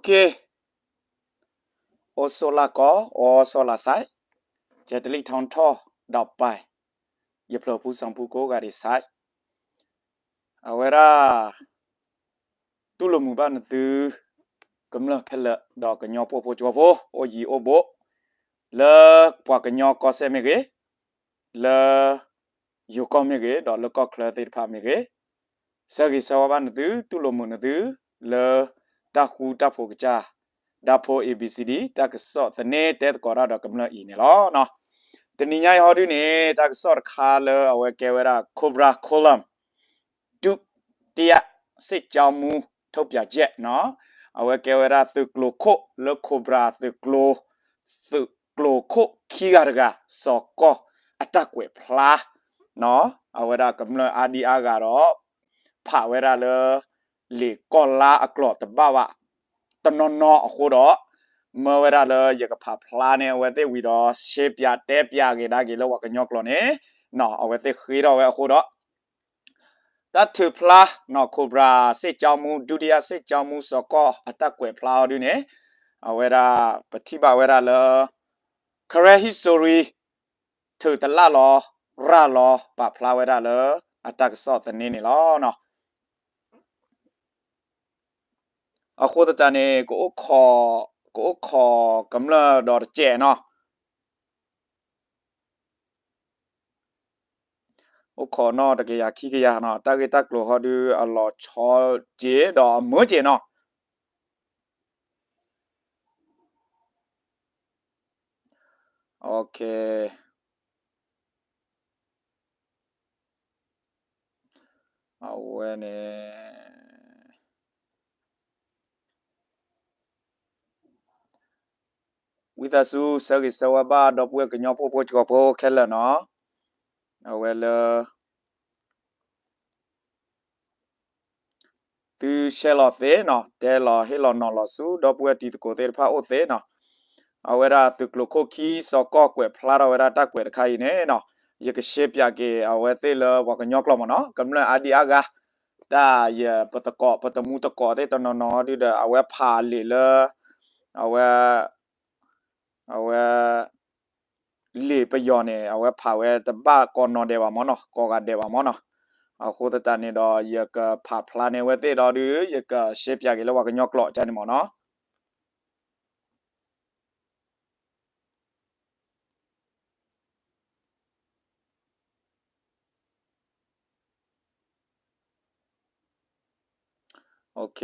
okay โอโซลาก็โอโซลาไซเจตลิทอนทอดอกไปยพลผู้สังผู้โกกาดิไซเอาเวลาตุลมุบ้านตือกำลังเพลดอกกญอโปโปจัวโปโอยีโอโบเลปวกญอก็เซเมเกเลยูก็เมเกดอกเลก็เคลติพาเมเกစကိစဝဘန်တူတူလမနတူလေ တခုတဖို့ကကြဒါဖို့ ABCD တကဆော့သနေတဲ့ကောရတော့ကမလအီနေလောနော်တနိညာဟောဒီနေတကဆော့ခါလအဝဲကဲဝရာကိုဘရာကိုလမ်ဒုတိယစစ်ကြောင်းမူထုတ်ပြချက်နော်အဝဲကဲဝရာသုကလိုခိုလကိုဘရာသုကလိုသုကလိုခိုခီဂါရဂါဆော့ကောအတက်ွယ်ဖလားနော်အဝဲရာကမလ RDR ကတော့ဖာဝဲရာလော လေကောလာအကလော့တဘဝတနောနောအခုတော့မဝရလေရကဖဖလာနေဝတဲ့ဝီတော့ရှေးပြတဲပြကေဒါကေလောကညောကလောနေနော်အဝတဲ့ခီတော့ဝဲအခုတော့တတ်ထူဖလာနော်ကိုဘရာစစ်ကြောင်းမူဒုတိယစစ်ကြောင်းမူစကောအတက်ကွယ်ဖလာတို့နေအဝဲရာပတိပဝဲရာလောခရဟိဆိုရီထူတလလောရလောပဖလာဝဲရာလောအတက်ဆော့တနေနေလောနော် အခုတတနေကိုခေါ်ကိုခေါ်ကမလာတော့ကျဲနော်โอขอนอตะเกียขี้กะยาเนาะตะเกตักโลฮอดูอลอชอเจดอมอเจเนาะโอเคเอา ဝိသစုစကိစဝဘာတော့ပွဲကညောပို့ပို့ချောပိုခဲလနော်အဝဲလသူရှဲလောသေးနော်တဲလောဟေလောနော်လောစုတော့ပွဲတီကိုသေးဖာအိုသေးနော်အဝဲရာသူကလခိုခီစောကော့ကွယ်ဖလာတော့ဝဲရာတက်ကွယ်တခိုင်နေနော်ယကရှေပြကေအဝဲသေးလဝကညောကလမနော်ကမ္လအာဒီအာဂါတာယပတကောပတမှုတကောတဲ့တနော်နော်ဒီအဝဲဖာလေလအဝဲ အဝဲလေပယောနေအဝဲဖာဝဲတပကောနော်တယ်ပါမောနော်ကောကတယ်ပါမောနော်အခုတတနေတော့ယကဖာဖလာနေဝဲတဲ့တော့ဒီယကရှေ့ပြကေလောကညော့ကလော့ချန်နေမောနော်โอเค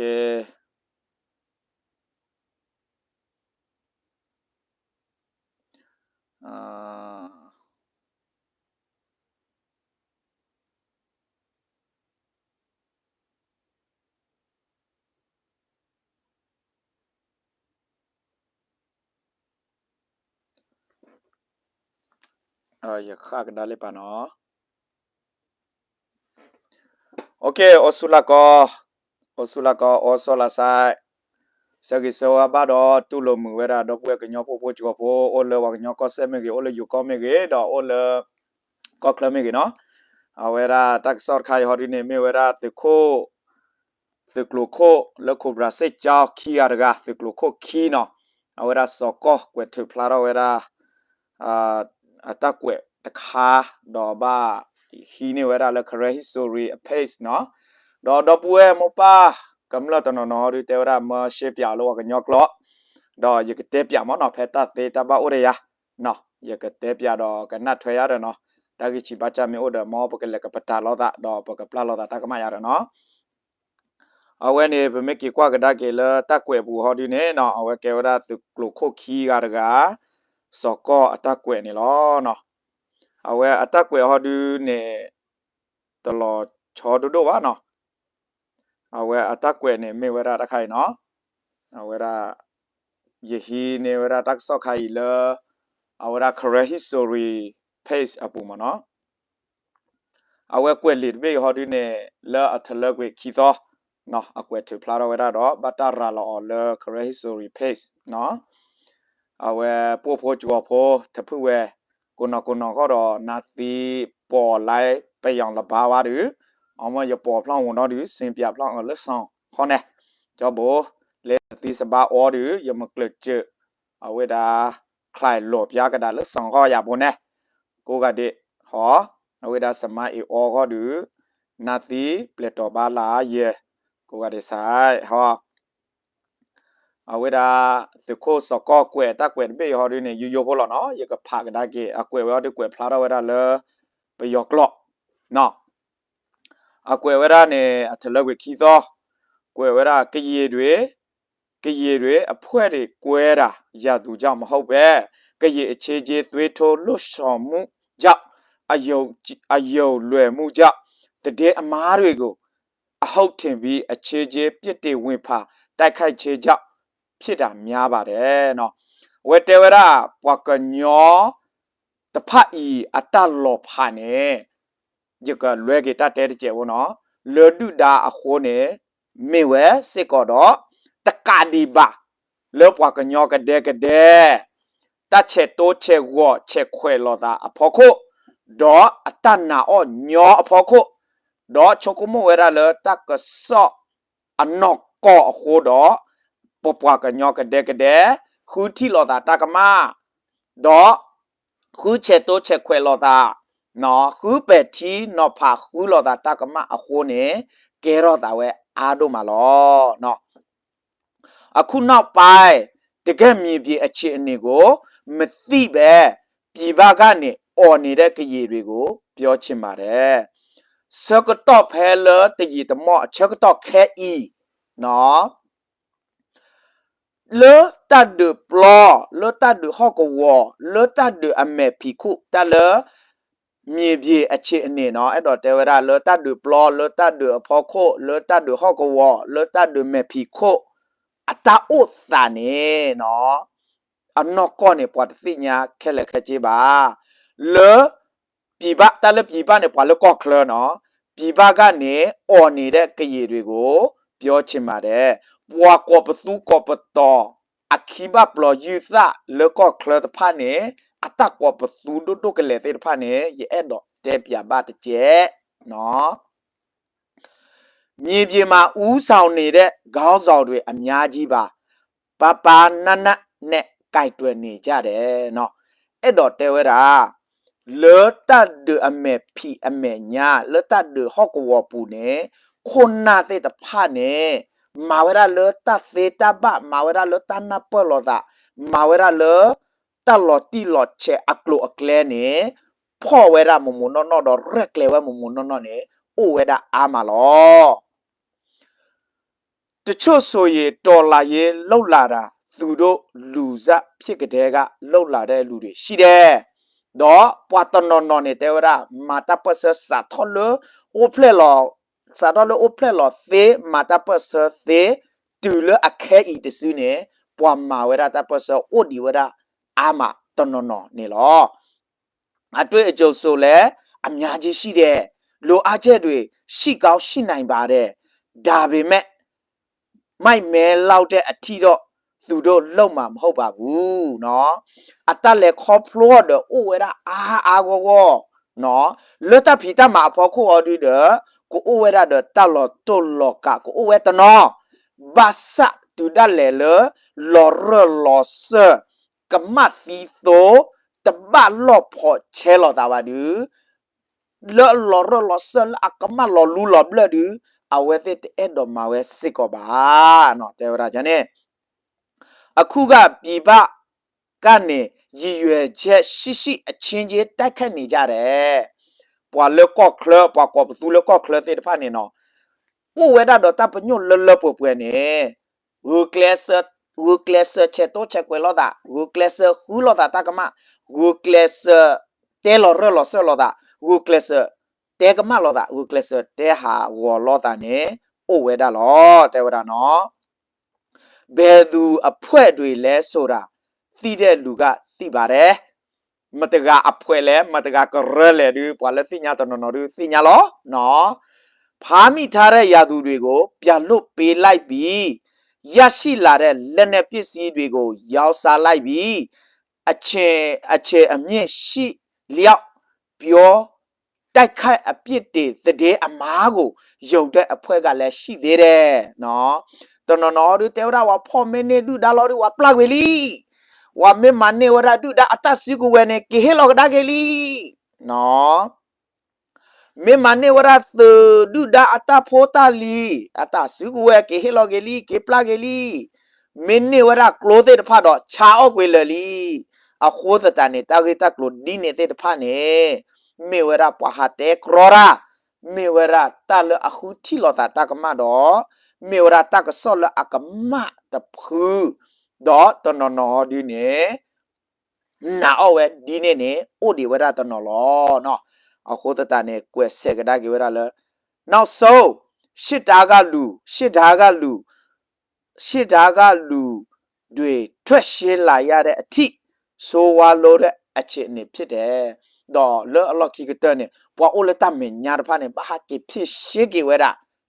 အာအာရခါကဒါလေးပါနော်โอ စကိစဝဘာတော့တူလိုမှုဝဲတာတော့ပွဲကညောပို့ပို့ချောပို့အိုလဝကညောကောဆဲမေကေအိုလယူကောမေကေတော့အိုလကောကလမေကေနော်အဝဲတာတက်ဆော့ခိုင်ဟော်ဒီနေမေဝဲတာသခိုသကလိုခိုလခိုဘရာစေချောခီယာရဂသကလိုခိုခီနော်အဝဲတာစောကောကွယ်ထဖလာတော့ဝဲတာအာအတက်ကွယ်တခါတော့ဘာဟီနေဝဲတာလခရဟီဆိုရီအဖေ့နော်တော့တော့ပွဲမပါ ကမ္လတနနော်ရီတေဝရမရှေပြလောကညောကလောတော့ယကတဲပြမနော်ဖက်တာတေတဘဥရယာနော်ယကတဲပြတော့ကနတ်ထွေရတယ်နော်တာဂိချီဘာချမေဩဒမောပကလကပတာလောတာတော့ပကပလာလောတာတကမရတယ်နော်အဝဲနေဗမေကီကွာကဒါကေလတက်ကွယ်ဘူးဟောဒီနေနော်အဝဲကေဝဒသူကလုခိုခီကရကစောကောအတက်ကွယ်နေလောနော်အဝဲအတက်ကွယ်ဟောဒီနေတလောချောဒုဒဝါနော် အဝဲအတက်ကွယ်နေမေဝရတခိုင်နော်အဝဲရယဟီနေဝရတက်ဆော့ခိုင်လအဝရ career history page အပူမနော်အဝဲကွယ်လစ်ဘေဟောဒီနေလာအထလက်ကွယ်ခီသောနော်အကွယ်ထဖလာတော့ဝရတော့ဘတာရာလောလ career history page နော်အဝဲပို့ဖို့ကြောဖို့တဖူဝဲကိုနော်ကိုနော်ကတော့နာတီပေါ်လိုက်ပယောင်လဘာဝါတူ အမရပေါ်ဖလောင်းဝန်တော့ဒီစင်ပြဖလောင်းလက်ဆောင်ခေါနေကြောဘောလေသီစဘာအော်ဒီယမကလချအဝေဒါခလိုက်လောပြားကဒါလဆောင်ဟောရဘုန်နဲ့ကိုကတဲ့ဟောအဝေဒါစမအေအော်ဟောဒီနာတိပလက်တော်ဘာလာယေကိုကတဲ့ဆိုင်ဟောအဝေဒါသခိုစကောကွယ်တက်ကွယ်ဘေဟောဒီနေယူယိုဘောလောနော်ယကဖာကဒါကေအကွယ်ဝောဒီကွယ်ဖလာတော့ဝေဒါလေဘယောကလော့နော် အကွယ်ဝေဒါနေအထလောက်ဝေခီသောကွယ်ဝေဒါကရေတွေကရေတွေအဖွဲတွေကွဲတာရသူကြောင့်မဟုတ်ပဲကရေအခြေချေသွေးထိုးလွတ်ဆောင်မှုကြောင့်အယုံအယုံလွယ်မှုကြောင့်တည်အမားတွေကိုအဟုတ်ထင်ပြီးအခြေချေပြစ်တွေဝင်ဖာတိုက်ခိုက်ချေကြောင့်ဖြစ်တာများပါတယ်နော်ဝေတဝရပွားကညောတဖတ်ဤအတလောဖာနေ ရကလွဲကေတတဲတဲ့ကျဝနော်လေဒုဒါအခိုးနေမေဝဲစစ်ကောတော့တကာဒီဘာလောပွားကညောကတဲ့ကတဲ့တချက်တိုးချက်ဝေါ်ချက်ခွဲလောတာအဖို့ခုဒေါ်အတနာအောညောအဖို့ခုဒေါ်ချကမဝဲရလေတကဆော့အနော့ကောအခိုးတော့ပပွားကညောကတဲ့ကတဲ့ခူတီလောတာတကမဒေါ်ခူချက်တိုးချက်ခွဲလောတာ နော်ခူပဲတီနော်ဖာခူလောတာတကမအခိုးနေကဲရောတာဝဲအားတို့မှာလောနော်အခုနောက်ပိုင်းတကယ်မြေပြည်အခြေအနေကိုမသိပဲပြည်ပကနေអော်နေတဲ့ကရေတွေကို ပြောချင်ပါတယ်စကတော့ဖဲလတရီတမော့ချက်ကတော့ခဲဤနော် le ta de plo le ta de hokwo le ta de ame piku ta le မြေ မြေပြေအခြေအနေနော်အဲ့တော့တေဝရလောတတ်တူပလောလောတတ်တူအဖို့ခိုလောတတ်တူဟောကဝလောတတ်တူမေဖီခိုအတာဥသနေနော်အနော့ကောနေပတ်သိညာခဲလက်ခကြပါလောပြပတလည်းပြပနဲ့ပွာလောကောကလနော်ပြပကနေအော်နေတဲ့ကြည်တွေကို ပြောချင်ပါတယ်ပွာကောပသူကောပတော်အခိဘပလောယူသလောကောကလတဖာနေ အတကွာပသူဒုဒုကလေသေဖာနေရဲ့အဲ့တော့တဲပြပါတကျက်နော်မြေပြင်မှာဥဆောင်နေတဲ့ခေါင်းဆောင်တွေအများကြီးပါပပနနနဲ့ကြိုက်တွယ်နေကြတယ်နော်အဲ့တော့တဲဝဲတာလောတတ်ဒအမေဖီအမေညာလောတတ်ဒဟော့ကဝပူနေခုနာတဲ့တဖနဲ့ mawera lo ta feta ba mawera lo ta na polo da mawera lo တာမာဝရလေတလော်တီလော်ချေအကလိုအကလဲနေဖော်ဝဲရမမနောနောတော့ရက်ကလဲဝဲမမနောနောနေအိုဝဲတာအာမလောတချို့ဆိုရင်တော်လာရေးလောက်လာတာသူတို့လူစဖြစ်ကြတဲ့ကလောက်လာတဲ့လူတွေရှိတယ်။တော့ပွာတနော်နော်နေတဲ့ဝရမာတာပစစာထော်လအိုဖလေလောစာတော်လအိုဖလေလောသေမာတာပစသေတူလအခဲဤတစုနေပွာမာဝရတာပစအိုဒီဝရ အာမတနော်နော်နေလောအတွေ့အကြုံဆိုလဲအများကြီးရှိတယ်လိုအပ်ချက်တွေရှိကောင်းရှိနိုင်ပါတယ်ဒါပေမဲ့မိုက်မဲလောက်တဲ့အထီတော့သူတို့လုံမှာမဟုတ်ပါဘူးเนาะအတက်လေခေါဖလောဒအိုဝဲတာအာအာgogo เนาะလွတ်တဖီတမှာအဖို့ခိုအော်ဒီဒကိုအိုဝဲတာဒတက်လောတိုလောကကိုအိုဝဲတနော်ဘာစတူဒလေလလောရလောဆ ကမတ်သီသောတဘလော့ဖော်ချဲလော်တာပါဒီလော်လော်လော်ဆလအကမတ်လော်လူလော်ဘလဒီအဝဲသစ်တဲ့တော်မှာဝဲစစ်ကောပါနော်တေဝရာဂျန်နဲ့အခုကပြပကနေရည်ရွယ်ချက်ရှိရှိအချင်းချင်းတိုက်ခတ်နေကြတယ်ပွာလော့ကော့ကလပ်ပွာကော့သူလော့ကော့ကလပ်တဲ့ဖာနေနော်ဘိုးဝဲတာတော့တပ်ပညွတ်လော်လော်ပွပွနေဟူကလဆတ် ကလစချက်တော့ချက်ကွယ်လို့တာဝူကလစဟူလို့တာတကမဝူကလစတဲလောရလောဆလောတာဝူကလစတဲကမလောတာဝူကလစတဲဟာဝောလောတာနေဥဝဲတာလောတဲဝတာနော်ဘယ်သူအဖွဲ့တွေလဲဆိုတာသိတဲ့လူကသိပါတယ်မတကအဖွဲလဲမတကကရလဲဒီပွာလဲသိညာတနော်နော်ဒီသိညာလောနော်ဖားမိထားတဲ့ယာသူတွေကိုပြန်လွတ်ပေးလိုက်ပြီး ရရှိလာတဲ့လက်နဲ့ပစ္စည်းတွေကိုရောက်စားလိုက်ပြီးအချေအချေအမြင့်ရှိလျောက်ပြောတိုက်ခိုက်အပြစ်တွေတည်အမားကိုယုံတဲ့အဖွဲ့ကလည်းရှိသေးတယ်နော်တနော်နော်ဒီတေဝရဝါဖော်မနေဒူဒါလော်ဒီဝါပလတ်ဝေလီဝါမေမနေဝရဒူဒါအတစီကူဝဲနေကေဟေလောကဒါကေလီနော် မေမနေဝရသဒူဒါအတဖိုတာလီအတစီကူဝဲကေဟေလောကေလီကေပလတ်ကေလီမင်းနေဝရကလိုသေတဖတ်တော့ချာအော့ကွေလလီအခိုးသတန်နေတာဂေတကလိုဒီနေတဲ့တဖတ်နေမေဝရပွားဟာတဲကရောရာမေဝရတလအခုတီလောတာတကမတော့မေဝရတကဆောလအကမတဖူဒေါ်တနော်နော်ဒီနေနာအဝဲဒီနေနေအိုဒီဝရတနော်လောနော် အခုတတနေကွယ်ဆက်ကဒါကေဝရလနောက်ဆုံးရှစ်တာကလူရှစ်တာကလူရှစ်တာကလူတွေထွက်ရှင်းလာရတဲ့အထိဆိုဝါလို့တဲ့အချစ်အနေဖြစ်တယ်တော့လောအလော်ခိကတနေပွာအိုလတမင်ညာတဖာနေဘာဟာကေဖြစ်ရှေကေဝရ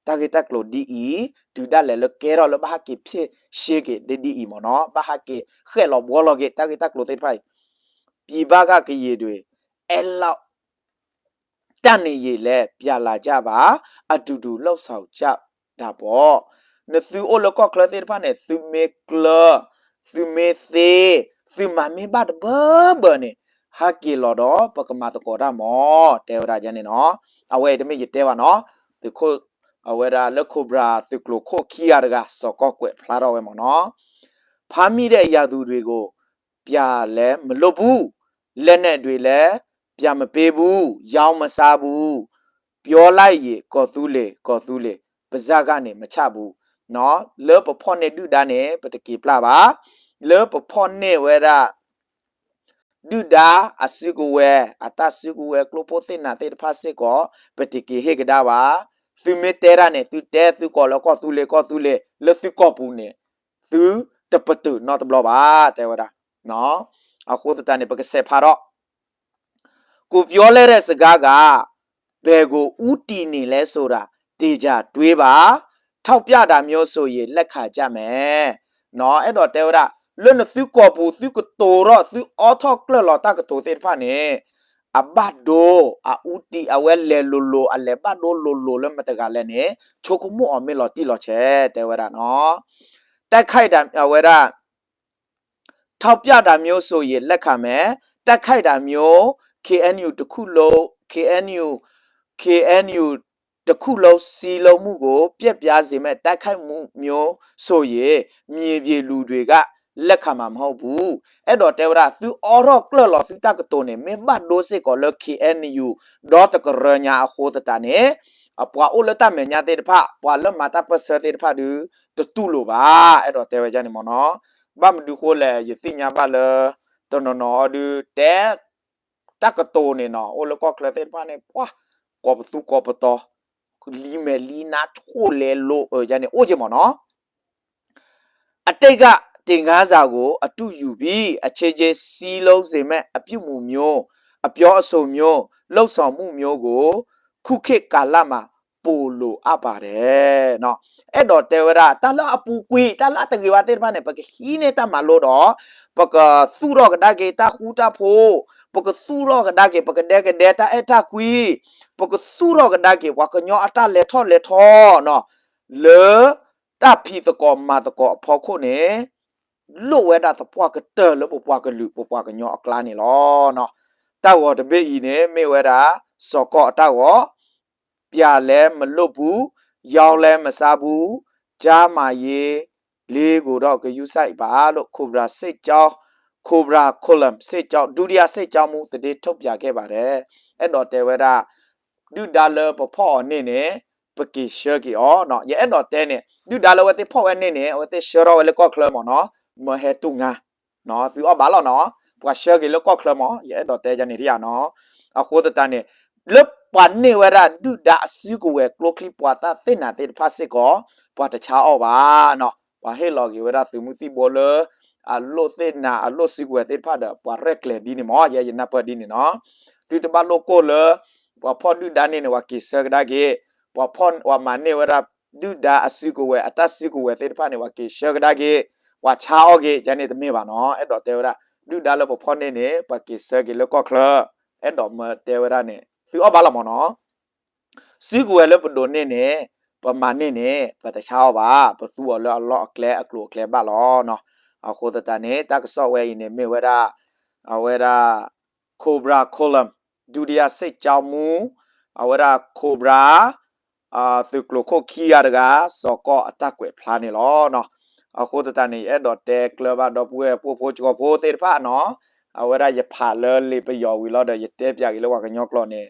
တာဂီတက်လို့ဒီအီဒူဒါလေလကဲရောလဘာကိဖြစ်ရှေကေဒီဒီအီမနော်ဘာဟာကေခဲလောဘောလောကေတာဂီတက်လို့သိဖိုင်ပြီဘာကကရေတွေအဲလောက် တန်နေရေလဲပြလာကြပါအတူတူလှုပ်ဆောင်ကြတာပေါ့နသူအိုလကောကလတဲ့ဖာနေသူမေကလသူမေသေးသူမမေဘတ်ဘဘနေဟာကီလောတော့ပကမာတကောရမောတေဝရာဂျန်နေနော်အဝဲတမေရတဲပါနော်ဒီခိုအဝဲရာလက်ခုဘရာသီကလိုခိုခီယာရကစောကော့ကွယ်ဖလာတော့ဝဲမနော်ဖမ်းမိတဲ့အရာသူတွေကိုပြလဲမလွတ်ဘူးလက်နဲ့တွေလ ည်းပြမပေးဘူးရောင်းမစားဘူးပြောလိုက်ရေကော်သူးလေကော်သူးလေပါဇက်ကနေမချဘူးနော်လောပဖော့နေဒူဒါနေပတကီပလာပါလောပဖော့နေဝဲရာဒူဒါအစုကဝဲအတစုကဝဲကလိုပိုတင်နာတေဖာစစ်ကောပတကီဟေကဒါပါသူမေတဲရနဲ့သူတဲသူကောလကောသူလေကောသူလေလသူကောပူနေသူတပတူနော်တဘလပါတဲဝဒနော်အခုတတနေပကဆက်ဖာတော့ ကိုပြောလဲတဲ့စကားကဘယ်ကိုဥတီနေလဲဆိုတာတေချာတွေးပါ ထောက်ပြတာမျိုးဆိုရင်လက်ခါကြမယ်နော်အဲ့တော့တဲဝဒလွတ်နသူကောပူသူကတိုတော့သူအော်ထောက်ကလလော်တကတိုသေးဖာနေ abado a uti awelle lolo ale bado lolo le mataga le ne chokumu ome lo ti lo che te wera no တက်ခိုက်တာဝဲရထောက်ပြတာမျိုးဆိုရင်လက်ခံမယ်တက်ခိုက်တာမျိုး KNU တခုလုံး KNU KNU တခုလုံးစီလုံးမှုကို ပြက်ပြားစေမဲ့တက်ခိုက်မှုမျိုးဆိုရင်မြေပြေလူတွေကလက်ခံမှာမဟုတ်ဘူးအဲ့တော့တေဝရသူအော်ရော့ကလလောသူတကတိုနေမေဘတ်ဒိုစေကောလ KNU ဒေါ်တကရညာအခိုးတတနေအပွားအိုလတမညာတေတဖပွာလမတာပစတေတဖဒူတတူလိုပါအဲ့တော့တေဝကြနေမနော်ဘာမဒူခိုလေယသိညာပါလတနော်နော်ဒူတဲ တကတိုနေနော်အိုလကောကလတေတဖနေပွာကောပသူကောပတော်လီမဲလီနာချိုလေလိုဂျန်နေအိုဂျမနော်အတိတ်ကတင်ကားစာကိုအတုယူပြီးအခြေချေစီးလုံးစေမဲ့အပြုတ်မှုမျိုးအပြောအဆိုမျိုးလှုပ်ဆောင်မှုမျိုးကို ခုခေတ်ကာလမှာပိုလိုအပ်ပါတယ်เนาะအဲ့တော့တေဝရတလအပူကွေတလတကေဝတေဖာနေပကဟီနေတမလို့တော့ပကသူရောကဒါကေတာခူတာဖို ပကသူရောကဒါကေပကဒေကဒေတာအတာကွီပကသူရောကဒါကေဝကညောအတာလေထောလေထောเนาะလေတဖီတကောမာတကောအဖောက်ခုနေလို့ဝဲတာတပွားကတဲလို့ပွားကလူပွားကညောအကလာနေလောနော်တောက်ဝတပိဤနေမေဝဲတာစောကောအတောက်ဝပြလဲမလွတ်ဘူးရောင်းလဲမစားဘူးကြားမာရေးလေးကိုတော့ဂယူဆိုင်ပါလို့ခိုဘရာစစ်ကြောင်း ခိုဘရာကိုလမ်စစ်ကြောင်းဒုတိယစစ်ကြောင်းမူတည်ထုတ်ပြခဲ့ပါတယ်အဲ့တော့တေဝဲတာဒုဒါလပဖော့နေနေပကိရှေကီအော်နော်ရဲ့အဲ့တော့တဲနေဒုဒါလဝတိဖော့ဝဲနေနေဝတိရှေရောဝဲလကောကလမော်နော်မဟဲတုငါနော်သူအဘာလောနော်ပွာရှေကီလကောကလမော်ရဲ့တော့တဲကြနေရနော်အခုတတနေလပန်နေဝရဒုဒါစီကိုဝဲကလိုကလီပွာတာသိနာတေဖာစစ်ကောပွာတချာအောပါနော်ပွာဟဲလော်ကီဝရသူမှုတိဘောလ အလို့သေနာအလို့စီကွယ်သေဖတ်တာပါရက်လေဒီနေမောရရနပဒီနေနော်ဒီတဘလို့ကိုလေဘာဖော်ဒူဒါနေနဝကိစကဒါကေဘာဖော်ဝမနေဝရဒူဒါအစီကိုဝဲအတစီကိုဝဲသေဖတ်နေဝကိစကဒါကေဝါချာအောကေဂျန်နေသမီးပါနော်အဲ့တော့တေဝရဒူဒါလို့ဖော်နေနေပကိစကေလကောခလအဲ့တော့မတေဝရနေဖီအောပါလာမနော်စီကိုဝဲလို့ပဒိုနေနေပမာနေနေပတချာပါပသူော်လော့လော့ကလဲအကလိုကလဲပါလောနော် အခေါ်တာနဲ့တက္ကဆော့ဝဲရင်မေဝဲရာအဝဲရာကိုဘရာကိုလမ်ဒူဒီယာစိတ်ကြောင့်မူအဝဲရာကိုဘရာအာသူကလခိုခီယာတကစောကောအတက်ွယ်ဖလာနေလောနော်အခေါ်တာနဲ့အဲ့တော့တဲကလဘတော့ပွဲပို့ဖို့ချောဖို့တေဖာနော်အဝဲရာယဖာလဲလေပယောဝီလောတဲ့ယတဲပြကြီးလောကညောကလောနဲ့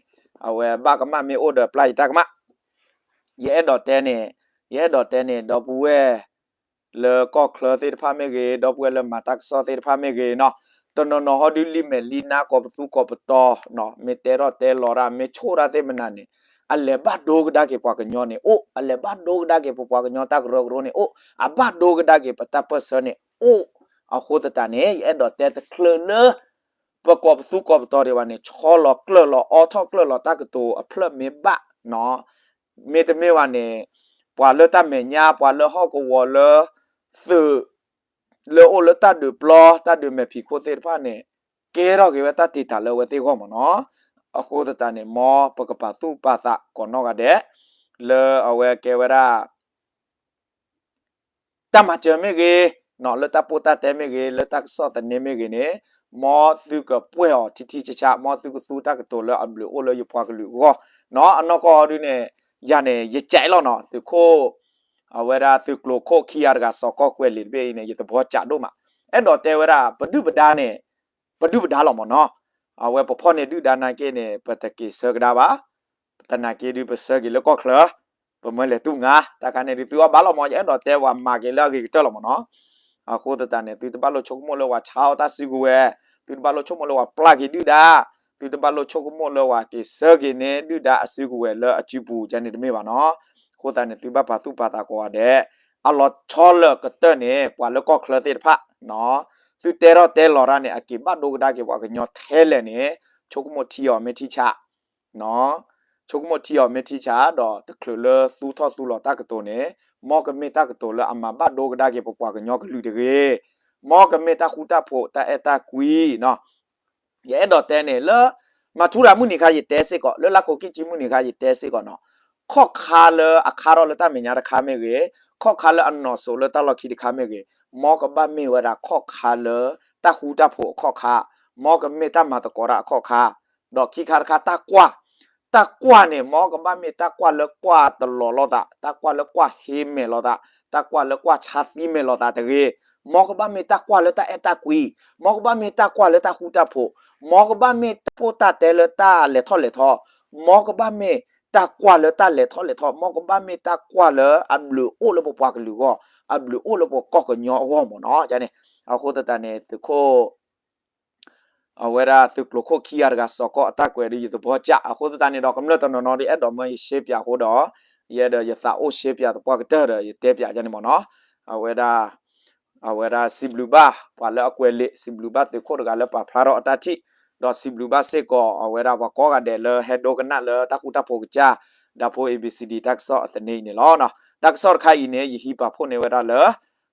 အဝဲဘကမမေအိုဒပလိုက်တကမရဲ့တော့တဲနဲ့ရဲ့တော့တဲနဲ့တော့ပွဲ လေကောကလတေဖာမေကေတော့ပွဲလေမတက်စောတေဖာမေကေနော်တနနဟဒီလီမဲလီနာကောပသူကောပတောနော်မေတေရတေလောရာမေချိုရာတေမနာနေအလေဘတ်ဒိုဂဒါကေပွားကညောနေအိုအလေဘတ်ဒိုဂဒါကေပွားကညောတက်ရောဂရိုနေအိုအဘတ်ဒိုဂဒါကေပတပစနေအိုအခုတတနေရဲ့တော့တေတကလနပကောပသူကောပတောတွေဝနေချောလောကလလောအော်ထောကလလောတကတူအဖလမေဘနော်မေတမေဝနေပွာလတမေညာပွာလဟောကဝလ သ le o le ta de plo ta de me phi ko te pha ne ke ro ke ta ti ta le we te ko mo no a ko ta ne mo pa ka pa tu pa ta ko no ga de le a we ke we ra ta ma che me ge no le ta po ta te me ge le ta so ta ne me ge ne mo su ka pwe o ti ti cha cha mo su ka su ta ka to le a blu o le yu pwa ka lu go no a no ko du ne ya ne ye chai lo no su ko အဝရာသူကလိုခိုခီယာကစောကောကွဲလီဘေးနေရတဘောချတို့မှာအဲ့တော့တဲဝရာဘဒုပဒါနဲ့ဘဒုပဒါလောမနော်အဝဲပဖောနေဒုဒါနာကေနေပတကေဆကဒါပါတနာကေဒုပစကေလကောခလပမလေတူငါတကနေဒီသူကဘာလောမအဲ့တော့တဲဝမာကေလာကေတဲလောမနော်အခုတတနေသူတဘလောချုပ်မလောဝါချောတာစီကူဝဲသူတဘလောချုပ်မလောဝါပလာကေဒုဒါသူတဘလောချုပ်မလောဝါကေဆကေနေဒုဒါအစီကူဝဲလအချီပူဂျန်နေတမေပါနော် ခိုတာနေသူဘပါသူပါတာကောတဲ့အလောချောလကတနေပွာလကောခလတိဖာနော်သူတဲတော့တဲလော်ရနေအကိဘဒိုကဒါကေပွာကညောထဲလဲနေချုပ်မတီယောမေတီချာနော်ချုပ်မတီယောမေတီချာတော့တကလလသူထောသူလော်တာကတိုနေမောကမေတာကတိုလအမဘဒိုကဒါကေပွာကညောကလူတကေမောကမေတာခူတာဖို့တာအတာကွီနော်ရဲ့တော့တဲနေလမထူရာမှုနေခါရတဲစစ်ကောလလကိုကိချီမှုနေခါရတဲစစ်ကောနော် ข้อคาเลอะคารอลตาเมญาตะคาเมเกข้อคาเลอันนอโซเลตาลอคิดคาเมเกมอกบะเมวดาข้อคาเลตะฮูตะโผข้อคามอกเมตามาตะกอระข้อคาดอกคิคาคาตะกว่าตะกว่าเนี่ยมอกบะเมตะกว่าเลกว่าตลอลอตะตะกว่าเลกว่าเฮเมลอตะตะกว่าเลกว่าชาติเมลอตะตะเกมอกบะเมตะกว่าเลตะเอตะกุยมอกบะเมตะกว่าเลตะฮูตะโผมอกบะเมตะโปตะเตเลต ta kwa le ta le tho le tho mo ko ba me ta kwa le ablu o le bo pa lu go ablu o le bo ko ko nyo go mo no ja ne a ko ta ta ne tu ko a wera tu klo ko ki ar ga so ko ta ko ri tu bo ja a ko ta ta ne do kam le ta no no di e do mo she pya ko do ye de ye sa o she pya to pa ka ta de ye te pya ja ne mo no a wera a wera siblu ba pa le a ko le siblu ba tu ko ga le pa pharo ta ti တော့စီဘလူးဘစစ်ကောအဝဲတာဘကောကတဲ့လဟက်ဒိုကနလတခုတဖို့ကြဒါဖို့ ABCD တက်ဆော့အသနေနေလောနော်တက်ဆော့ခိုင်နေယဟိပါဖို့နေဝဲတာလ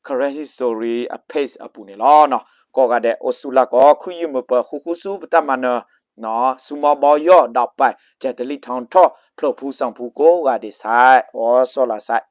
correct history a pace အပူနေလောနော်ကောကတဲ့အိုဆူလာကောခုယမပခုခုစုပတမနနော်စူမဘောယောတော့ပိုက်ဂျက်တလီထောင်ထော့ဖလို့ဖူးဆောင်ဖူးကိုကဒီဆိုင်ဩဆောလာဆိုင်